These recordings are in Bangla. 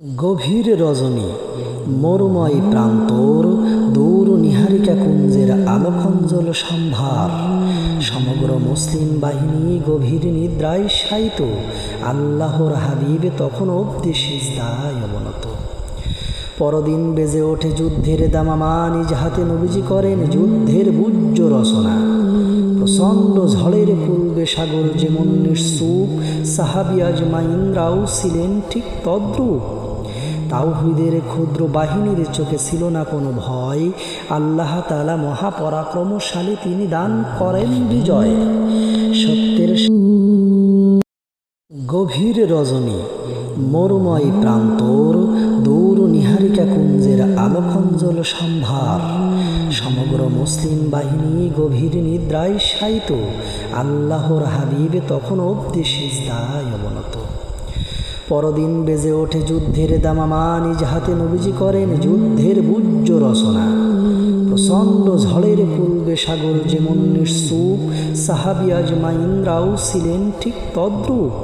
গভীর রজনী, মরুময় প্রান্তর, দৌর নিহারিকা কুঞ্জের আলোকঞ্জল সম্ভার। সমগ্র মুসলিম বাহিনী গভীর নিদ্রায় শায়িত, আল্লাহর হাবিব তখন অব্দি সিজদায় অবনত। পরদিন বেজে ওঠে যুদ্ধের দামামা নিজ হাতে নবীজি করেন যুদ্ধের বুজ্জ রচনা। প্রচণ্ড ঝড়ের পূর্বে সাগর যেমন নিঃসুপ সাহাবি আজমাইনরাও ছিলেন ঠিক তদ্রূপ। তাওহিদের ক্ষুদ্র বাহিনীর চোখে ছিল না কোনো ভয়। আল্লাহ তালা মহাপরাক্রমশালী তিনি দান করেন বিজয়। সত্যের গভীর রজনী, মরুময় প্রান্তর, দৌর নিহারিকা কুঞ্জের আলোকঞ্জল সম্ভার। সমগ্র মুসলিম বাহিনী গভীর নিদ্রায় শায়িত। আল্লাহর হাবিব তখন অব্দি সিজদায় অবনত। পরদিন বেজে ওঠে যুদ্ধের দামামা নিজ হাতে নবীজি করেন যুদ্ধের বুজ্জ রচনা। প্রচণ্ড ঝড়ের পূর্বে সাগর যেমন নিঃসুপ সাহাবি আজমাইনরাও ছিলেন ঠিক তদ্রূপ।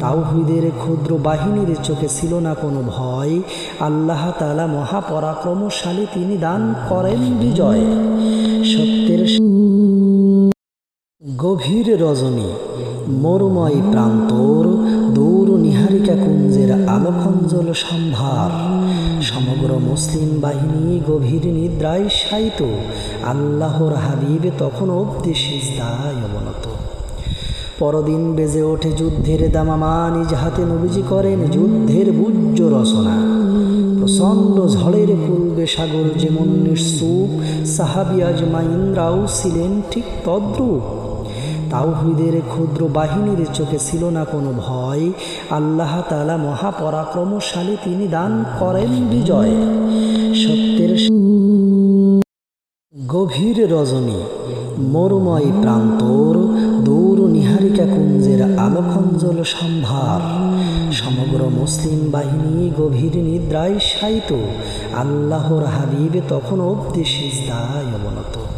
তাওহিদের ক্ষুদ্র বাহিনীর চোখে ছিল না কোনো ভয়। আল্লাহ তালা মহাপরাক্রমশালী তিনি দান করেন বিজয়। সত্যের গভীর রজনী, মরুময় প্রান্তর, দৌর নিহারিকা কুঞ্জের আলোকঞ্জল সম্ভার। সমগ্র মুসলিম বাহিনী গভীর নিদ্রায় শায়িত। আল্লাহর হাবিব তখন অব্দি সিজদায় অবনত। পরদিন বেজে ওঠে যুদ্ধের দামামা নিজ হাতে নবীজি করেন যুদ্ধের বুজ্জ রচনা। প্রচণ্ড ঝড়ের পূর্বে সাগর যেমন নিঃসুপ সাহাবি আজমাইনরাও ছিলেন ঠিক তদ্রূপ। তাওহিদের ক্ষুদ্র বাহিনীর চোখে ছিল না কোনো ভয়। আল্লাহ তালা মহাপরাক্রমশালী তিনি দান করেন বিজয়। সত্যের গভীর রজনী, মরুময় প্রান্তর, দৌর নিহারিকা কুঞ্জের আলোকঞ্জল সম্ভার। সমগ্র মুসলিম বাহিনী গভীর নিদ্রায় শায়িত। আল্লাহর হাবিব তখন অব্দি সিজদায় অবনত।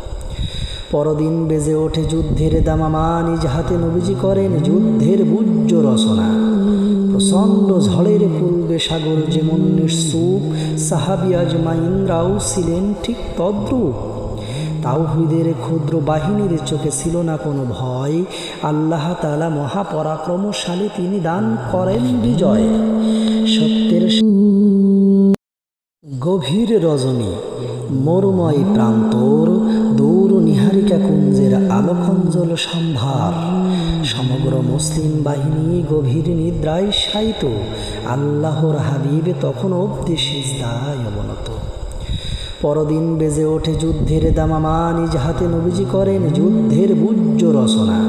পরদিন বেজে ওঠে যুদ্ধের দামামা নিজ হাতে নবীজি করেন যুদ্ধের বুজ্জ রচনা। প্রচণ্ড ঝড়ের পূর্বে সাগর যেমন নিঃসুপ সাহাবি আজমাইনরাও ছিলেন ঠিক তদ্রূপ। তাওহিদের ক্ষুদ্র বাহিনীর চোখে ছিল না কোনো ভয়। আল্লাহ তালা মহাপরাক্রমশালী তিনি দান করেন বিজয়। সত্যের গভীর রজনী। মরুময় প্রান্তর দৌর নিহারিকা কুঞ্জের আলোকঞ্জল সম্ভার। সমগ্র মুসলিম বাহিনী গভীর নিদ্রায় শায়িত। আল্লাহর হাবিব তখন অব্দি সিজদায় অবনত। পরদিন বেজে ওঠে যুদ্ধের দামামা, নিজ হাতে নবীজি করেন যুদ্ধের বুজ্জ রচনা।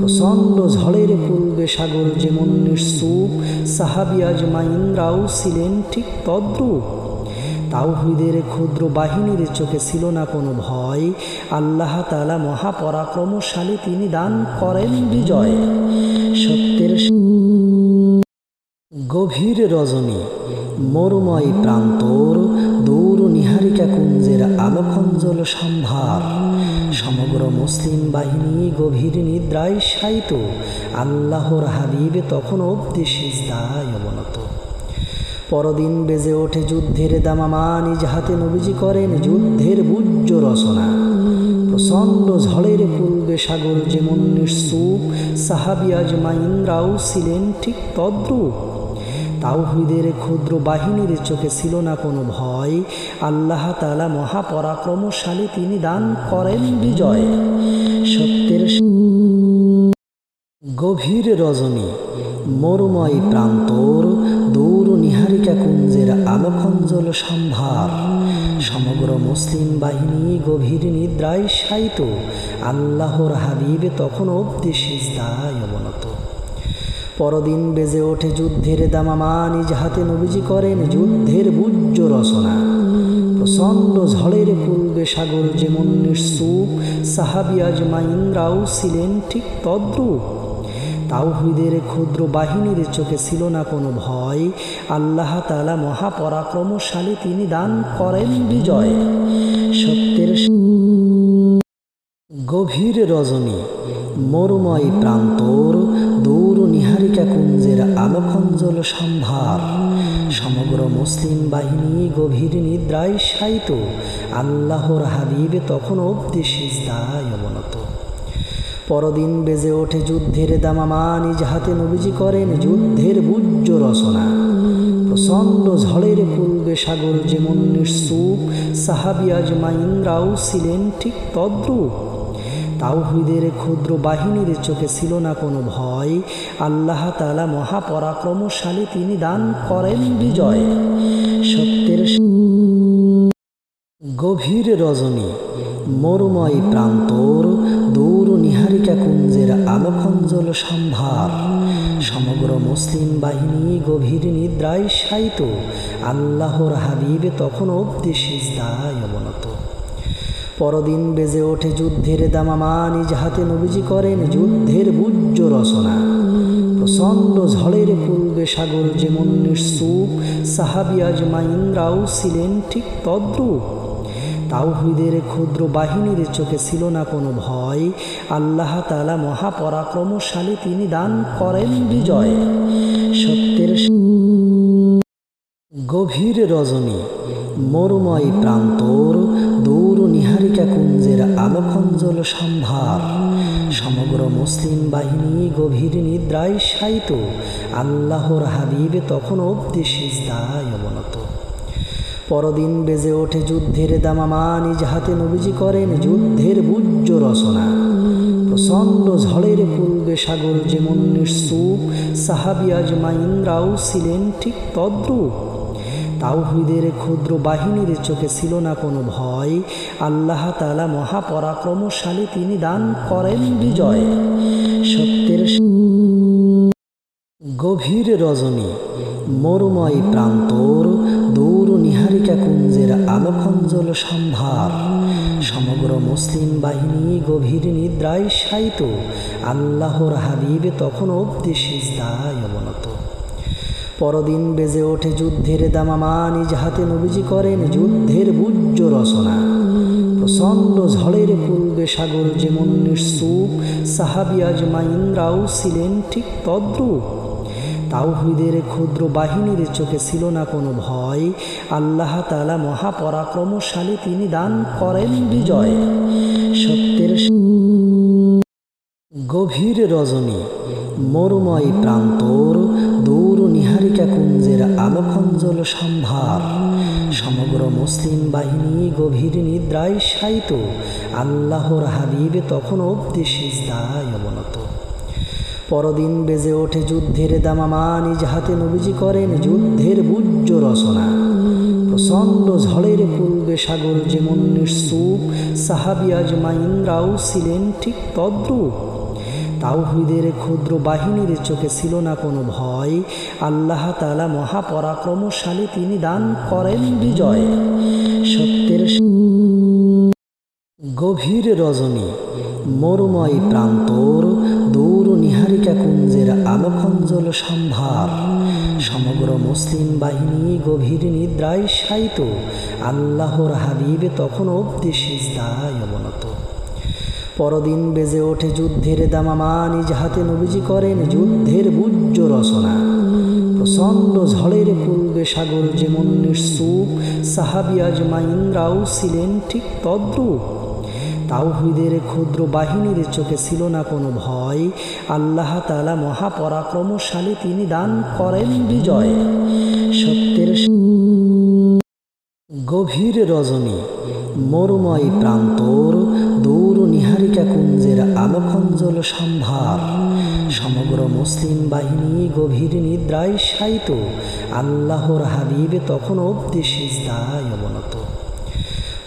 প্রচণ্ড ঝড়ের পূর্বে সাগর যেমন নিঃসুপ সাহাবি আজমাইনরাও ছিলেন ঠিক তদ্রূপ। তাওহিদের ক্ষুদ্র বাহিনীর চোখে ছিল না কোনো ভয়। আল্লাহ তালা মহাপরাক্রমশালী তিনি দান করেন বিজয়। সত্যের গভীর রজনী, মরুময় প্রান্তর, দৌর নিহারিকা কুঞ্জের আলোকঞ্জল সম্ভার। সমগ্র মুসলিম বাহিনী গভীর নিদ্রায় শায়িত। আল্লাহর হাবিব তখন অব্দি সিজদায় অবনত। পরদিন বেজে ওঠে যুদ্ধের দামামা নিজ হাতে নবীজি করেন যুদ্ধের বুজ্জ রচনা। প্রচণ্ড ঝড়ের পূর্বে সাগর যেমন নিঃসুপ সাহাবি আজমাইনরাও ছিলেন ঠিক তদ্রূপ। তাওহিদের ক্ষুদ্র বাহিনীর চোখে ছিল না কোনো ভয়। আল্লাহ তালা মহাপরাক্রমশালী তিনি দান করেন বিজয়। সত্যের গভীর রজনী, মরুময় প্রান্তর, দৌর নিহারিকা কুঞ্জের আলোকঞ্জল সম্ভার। সমগ্র মুসলিম বাহিনী গভীর নিদ্রায় শায়িত, আল্লাহর হাবিব তখন অব্দি সিজদায় অবনত। পরদিন বেজে ওঠে যুদ্ধের দামামা নিজ হাতে নবীজি করেন যুদ্ধের বুজ্জ রচনা। প্রচণ্ড ঝড়ের পূর্বে সাগর যেমন নিঃসুপ সাহাবি আজমাইনরাও ছিলেন ঠিক তদ্রূপ। তাওহিদের ক্ষুদ্র বাহিনীর চোখে ছিল না কোনো ভয়। আল্লাহ তালা মহাপরাক্রমশালী তিনি দান করেন বিজয়। সত্যের গভীর রজনী, মরুময় প্রান্তর, দৌর নিহারিকা কুঞ্জের আলোকঞ্জল সম্ভার। সমগ্র মুসলিম বাহিনী গভীর নিদ্রায় শায়িত। আল্লাহর হাবিব তখন অব্দি সিজদায় অবনত। পরদিন বেজে ওঠে যুদ্ধের দামামা নিজ হাতে নবীজি করেন যুদ্ধের বুজ্জ রচনা। প্রচণ্ড ঝড়ের পূর্বে সাগর যেমন নিঃসুপ সাহাবি আজমাইনরাও ছিলেন ঠিক তদ্রূপ। তাওহিদের ক্ষুদ্র বাহিনীর চোখে ছিল না কোনো ভয়। আল্লাহ তালা মহাপরাক্রমশালী তিনি দান করেন বিজয়। সত্যের গভীর রজনী। মরুময় প্রান্তর দৌর নিহারিকা কুঞ্জের আলোকঞ্জল সম্ভার। সমগ্র মুসলিম বাহিনী গভীর নিদ্রায় শায়িত। আল্লাহর হাবিব তখন অব্দি সিজদায় অবনত। পরদিন বেজে ওঠে যুদ্ধের দামামা, নিজ হাতে নবীজি করেন যুদ্ধের বুজ্জ রচনা। প্রচণ্ড ঝড়ের পূর্বে সাগর যেমন নিঃসুপ সাহাবি আজমাইনরাও ছিলেন ঠিক তদ্রূপ। তাওহিদের ক্ষুদ্র বাহিনীর চোখে ছিল না কোনো ভয়। আল্লাহ তালা মহাপরাক্রমশালী তিনি দান করেন বিজয়। সত্যের গভীর রজনী, মরুময় প্রান্তর, দৌর নিহারিকা কুঞ্জের আলোকঞ্জল সম্ভার। সমগ্র মুসলিম বাহিনী গভীর নিদ্রায় শায়িত। আল্লাহর হাবিব তখন অব্দি সিজদায় অবনত। পরদিন বেজে ওঠে যুদ্ধের দামামা নিজ হাতে নবীজি করেন যুদ্ধের বুজ্জ রচনা। প্রচণ্ড ঝড়ের পূর্বে সাগর যেমন নিঃসুপ সাহাবি আজমাইনরাও ছিলেন ঠিক তদ্রূপ। তাওহিদের ক্ষুদ্র বাহিনীর চোখে ছিল না কোনো ভয়। আল্লাহ তালা মহাপরাক্রমশালী তিনি দান করেন বিজয়। সত্যের গভীর রজনী, মরুময় প্রান্তর, দৌর নিহারিকা কুঞ্জের আলোকঞ্জল সম্ভার। সমগ্র মুসলিম বাহিনী গভীর নিদ্রায় শায়িত, আল্লাহর হাবিব তখন অব্দি সিজদায় অবনত। পরদিন বেজে ওঠে যুদ্ধের দামামা নিজ হাতে নবীজি করেন যুদ্ধের বুজ্জ রচনা। প্রচণ্ড ঝড়ের পূর্বে সাগর যেমন নিঃসুপ সাহাবি আজমাইনরাও ছিলেন ঠিক তদ্রূপ। তাওহিদের ক্ষুদ্র বাহিনীর চোখে ছিল না কোনো ভয়। আল্লাহ তালা মহাপরাক্রমশালী তিনি দান করেন বিজয়। সত্যের গভীর রজনী, মরুময় প্রান্তর, দৌর নিহারিকা কুঞ্জের আলোকঞ্জল সম্ভার। সমগ্র মুসলিম বাহিনী গভীর নিদ্রায় শায়িত। আল্লাহর হাবিব তখন অব্দি সিজদায় অবনত। পরদিন বেজে ওঠে যুদ্ধের দামামা নিজ হাতে নবীজি করেন যুদ্ধের বুজ্জ রচনা। প্রচণ্ড ঝড়ের পূর্বে সাগর যেমন নিঃসুপ সাহাবি আজমাইনরাও ছিলেন ঠিক তদ্রূপ। তাওহিদের ক্ষুদ্র বাহিনীর চোখে ছিল না কোনো ভয়। আল্লাহ তালা মহাপরাক্রমশালী তিনি দান করেন বিজয়। সত্যের গভীর রজনী। মরুময় প্রান্তর দৌর নিহারিকা কুঞ্জের আলোকঞ্জল সম্ভার। সমগ্র মুসলিম বাহিনী গভীর নিদ্রায় শায়িত। আল্লাহর হাবিব তখন অব্দি সিজদায় অবনত। পরদিন বেজে ওঠে যুদ্ধের দামামা নিজ হাতে নবীজি করেন যুদ্ধের বুজ্জ রচনা। প্রচণ্ড ঝড়ের পূর্বে সাগর যেমন নিঃসুপ সাহাবি আজমাইনরাও ছিলেন ঠিক তদ্রূপ। তাওহিদের ক্ষুদ্র বাহিনীর চোখে ছিল না কোনো ভয়। আল্লাহ তালা মহাপরাক্রমশালী তিনি দান করেন বিজয়। সত্যের গভীর রজনী, মরুময় প্রান্তর, দৌর নিহারিকা কুঞ্জের আলোকঞ্জল সম্ভার। সমগ্র মুসলিম বাহিনী গভীর নিদ্রায় শায়িত। আল্লাহর হাবিব তখন অব্দি সিজদায় অবনত।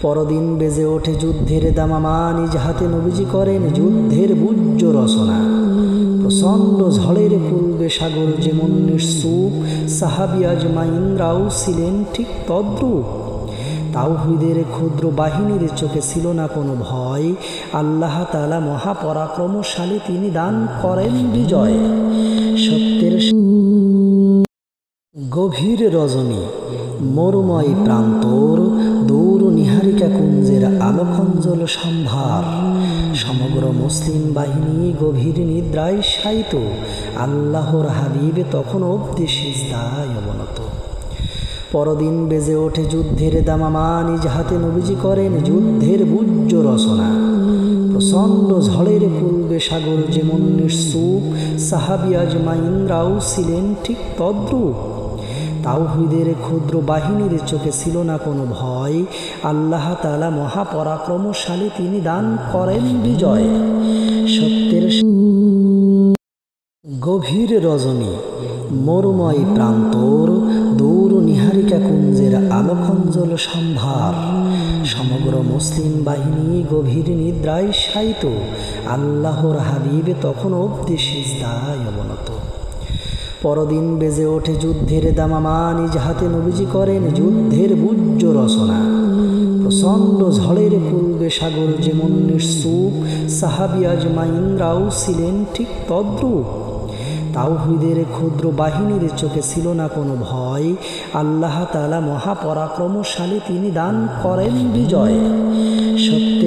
পরদিন বেজে ওঠে যুদ্ধের দামামা নিজ হাতে নবীজি করেন যুদ্ধের বুজ্জ রচনা। প্রচণ্ড ঝড়ের পূর্বে সাগর যেমন নিঃসুপ সাহাবি আজমাইনরাও ছিলেন ঠিক তদ্রূপ। তাওহিদের ক্ষুদ্র বাহিনীর চোখে ছিল না কোনো ভয়। আল্লাহ তালা মহাপরাক্রমশালী তিনি দান করেন বিজয়। সত্যের গভীর রজনী, মরুময় প্রান্তর দৌর নিহারিকা কুঞ্জের আলোকঞ্জল সম্ভার। সমগ্র মুসলিম বাহিনী গভীর নিদ্রায় শায়িত। আল্লাহর হাবিব তখন অব্দি সিজদায় অবনত। পরদিন বেজে ওঠে যুদ্ধের দামামা নিজ হাতে নবীজি করেন যুদ্ধের বুজ্জ রচনা। প্রচণ্ড ঝড়ের পূর্বে সাগর যেমন নিঃসুপ সাহাবি আজমাইনরাও ছিলেন ঠিক তদ্রূপ। তাওহিদের ক্ষুদ্র বাহিনীর চোখে ছিল না কোনো ভয়। আল্লাহ তালা মহাপরাক্রমশালী তিনি দান করেন বিজয়। সত্যের গভীর রজনী, মরুময় প্রান্তর, দৌর নিহারিকা কুঞ্জের আলোকঞ্জল সম্ভার। সমগ্র মুসলিম বাহিনী গভীর নিদ্রায় শায়িত। আল্লাহর হাবিব তখন অব্দি সিজদায় অবনত। পরদিন বেজে ওঠে যুদ্ধের দামামা নিজ হাতে নবীজি করেন যুদ্ধের বুজ্জ রচনা। প্রচণ্ড ঝড়ের পূর্বে সাগর যেমন নিঃসুপ সাহাবি আজমাইনরাও ছিলেন ঠিক তদ্রূপ। তাওহিদের ক্ষুদ্র বাহিনীর চোখে ছিল না কোনো ভয়। আল্লাহ তালা মহাপরাক্রমশালী তিনি দান করেন বিজয়। সত্য